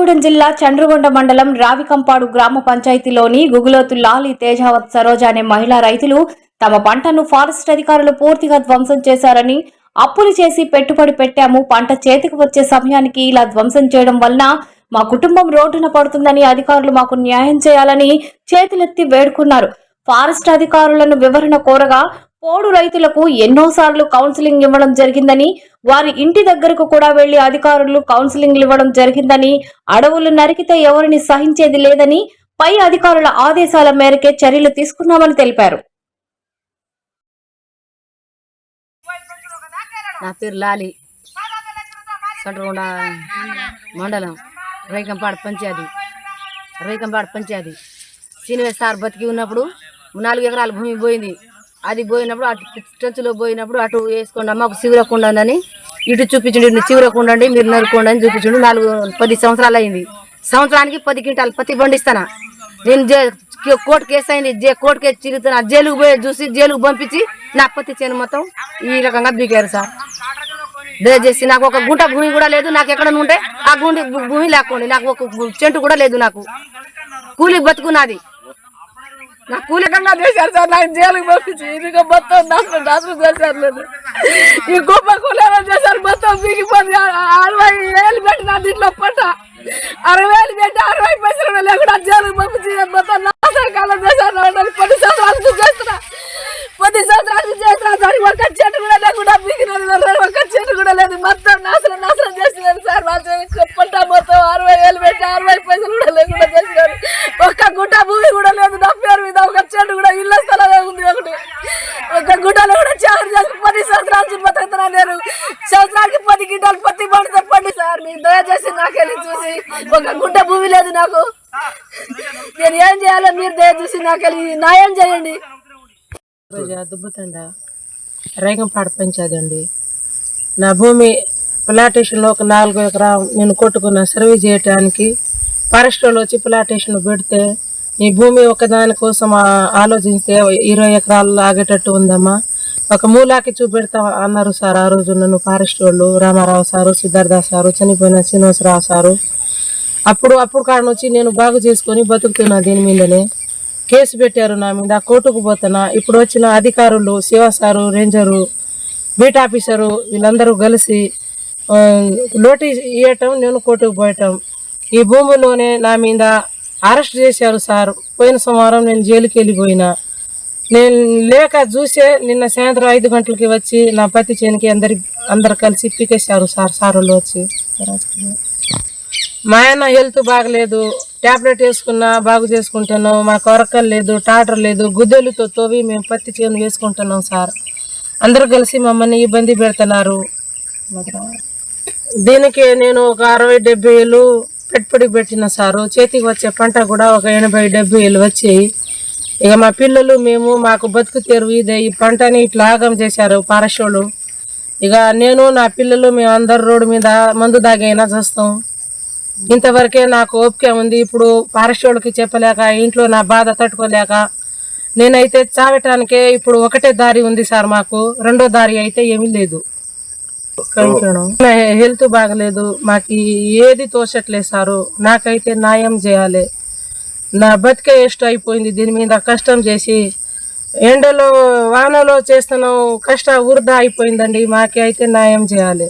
కొత్తగూడెం జిల్లా చండ్రగొండ మండలం రావికంపాడు గ్రామ పంచాయతీలోని గుగులోతు లాలి తేజావత్ సరోజ అనే మహిళా రైతులు తమ పంటను ఫారెస్ట్ అధికారులు పూర్తిగా ధ్వంసం చేశారని అప్పులు చేసి పెట్టుబడి పెట్టాము పంట చేతికి వచ్చే సమయానికి ఇలా ధ్వంసం చేయడం వలన మా కుటుంబం రోడ్డున పడుతుందని అధికారులు మాకు న్యాయం చేయాలని చేతులెత్తి వేడుకున్నారు. ఫారెస్ట్ అధికారులను వివరణ కోరగా పోడు రైతులకు ఎన్నోసార్లు కౌన్సిలింగ్ ఇవ్వడం జరిగిందని వారి ఇంటి దగ్గరకు కూడా వెళ్ళి అధికారులు కౌన్సిలింగ్ ఇవ్వడం జరిగిందని అడవులు నరికితే ఎవరిని సహించేది లేదని పై అధికారుల ఆదేశాల మేరకే చర్యలు తీసుకున్నామని తెలిపారు. నా పేరు లాలి. మండలం రైకంపాడు పంచాయతీ. రైకంపాడు పంచాయతీ. శ్రీనివాస్ సార్ బతికి ఉన్నప్పుడు నాలుగు ఎకరాల భూమి పోయింది. అది పోయినప్పుడు అటు టచ్లో పోయినప్పుడు అటు వేసుకోండి అమ్మ చివరకుండా అని ఇటు చూపించండి ఇటు ఉండండి మీరు నరుకోండి అని చూపించండి. నాలుగు పది సంవత్సరాలు అయింది. సంవత్సరానికి పది క్వింటాలు పత్తి పండిస్తానా. నేను జే కోర్టు కేసు అయింది జే కోర్టు కేసు తిరుగుతున్నా. జైలుకు పోయి చూసి జైలుకు పంపించి నా పత్తి చేను మొత్తం ఈ రకంగా బీకారు సార్. దయచేసి నాకు ఒక గుంట భూమి కూడా లేదు నాకు ఎక్కడ ఉంటే ఆ గుండి భూమి లేకుండా నాకు ఒక చెంటు కూడా లేదు నాకు. కూలికి బతుకున్నది నా కూలకంగా చేశారు సార్ నాకు జైలుకి పంపించి ఇదిగో మొత్తం నాకు నాశనం చేశారు లేదు. ఈ గొప్ప కూలేమో చేశారు మొత్తం బీగిపోయి అరవై వేలు పెట్టి నా దీంట్లో పంట అరవై వేలు పెట్టి అరవై పైసలు లేకుండా జైలుకి పంపించి మొత్తం నాశనం కాలం చేశారు. నాకు పది సంవత్సరాల చేస్తున్నా. పది సంవత్సరాలు చేస్తున్నా. సార్ ఒక్క చెట్టు కూడా లేకుండా బీగినది ఒక్క చెట్టు కూడా లేదు. మొత్తం నాశనం నాశనం చేస్తున్నారు. సార్ మా చెట్టు పంట మొత్తం అరవై వేలు పెట్టి అరవై పైసలు కూడా లేకుండా చేసినారు ఒక్క గుట్ట భూమి కూడా లేదు నా పేరు మీద ఒక చెట్టు కూడా ఇళ్ళ స్థలమే ఉంది ఒకటి ఒక కూడా చారు పది సంవత్సరాల నుంచి బతుకుతున్నా నేను సంవత్సరానికి పది గిడ్డలు పత్తి పండుతో పండి సార్ మీరు దయచేసి నాకెళ్ళి చూసి ఒక గుడ్డ భూమి లేదు నాకు. నేను ఏం చేయాలో మీరు దయచేసి నాకెళ్ళి న్యాయం చేయండి. దుబ్బతండ రేగంపాడు పంచాయతీ నా భూమి ప్లాటేషన్లో ఒక నాలుగు ఎకరా నేను కొట్టుకున్న సర్వే చేయటానికి ఫారెస్ట్ వాళ్ళు వచ్చి ప్లాటేషన్ పెడితే ఈ భూమి ఒకదాని కోసం ఆలోచిస్తే ఇరవై ఎకరాలు ఆగేటట్టు ఉందమ్మా. ఒక మూలాకి చూపెడతా అన్నారు సార్ ఆ రోజు నన్ను ఫారెస్ట్ వాళ్ళు రామారావు సారు సిద్ధార్థ సారు చనిపోయిన శ్రీనివాసరావు సారు. అప్పుడు అప్పుడు కాడ నుంచి నేను బాగు చేసుకొని బతుకుతున్నా దీని మీదనే. కేసు పెట్టారు నా మీద కోర్టుకు పోతున్నా. ఇప్పుడు వచ్చిన అధికారులు Shiva sir ranger beat officer వీళ్ళందరూ కలిసి లోటు ఇవ్వటం నేను కోర్టుకు పోయటం. ఈ భూమిలోనే నా మీద అరెస్ట్ చేశారు సార్. పోయిన సోమవారం నేను జైలుకి వెళ్ళిపోయినా. నేను లేక చూసే నిన్న సాయంత్రం ఐదు గంటలకి వచ్చి నా పత్తి చేనికి అందరి అందరు కలిసి పీకేశారు సార్ సారులు వచ్చి. మా ఆయన హెల్త్ బాగలేదు. టాబ్లెట్ వేసుకున్నా బాగు చేసుకుంటున్నాం. మాకు కొరకలు లేదు టాటర్ లేదు గుద్దెలతో తోవి మేము పత్తి చేను వేసుకుంటున్నాం సార్. అందరూ కలిసి మమ్మల్ని ఇబ్బంది పెడుతున్నారు. దీనికి నేను ఒక అరవై డెబ్బై ఏళ్ళు పెట్టుబడి పెట్టిన సారు. చేతికి వచ్చే పంట కూడా ఒక ఎనభై డెబ్బై వేలు వచ్చాయి. ఇక మా పిల్లలు మేము మాకు బతుకు తెరువు ఇదే. ఈ పంటని ఇట్లా ఆగం చేశారు పారశోళ్ళు ఇక నేను నా పిల్లలు మేము అందరు రోడ్డు మీద మందు దాగైనా చేస్తాం ఇంతవరకే నాకు ఓపిక ఉంది. ఇప్పుడు ఫారెస్ట్ చెప్పలేక ఇంట్లో నా బాధ తట్టుకోలేక నేనైతే చావటానికే ఇప్పుడు ఒకటే దారి ఉంది సార్ మాకు. రెండో దారి అయితే ఏమీ లేదు. హెల్త్ బాగలేదు మాకు ఏది తోచట్లేదు సారు నాకైతే న్యాయం చేయాలి. నా బతికే ఇష్టం అయిపోయింది దీని మీద కష్టం చేసి. ఎండలో వానలో చేస్తున్నాం కష్ట వృధా అయిపోయిందండి మాకైతే న్యాయం చేయాలి.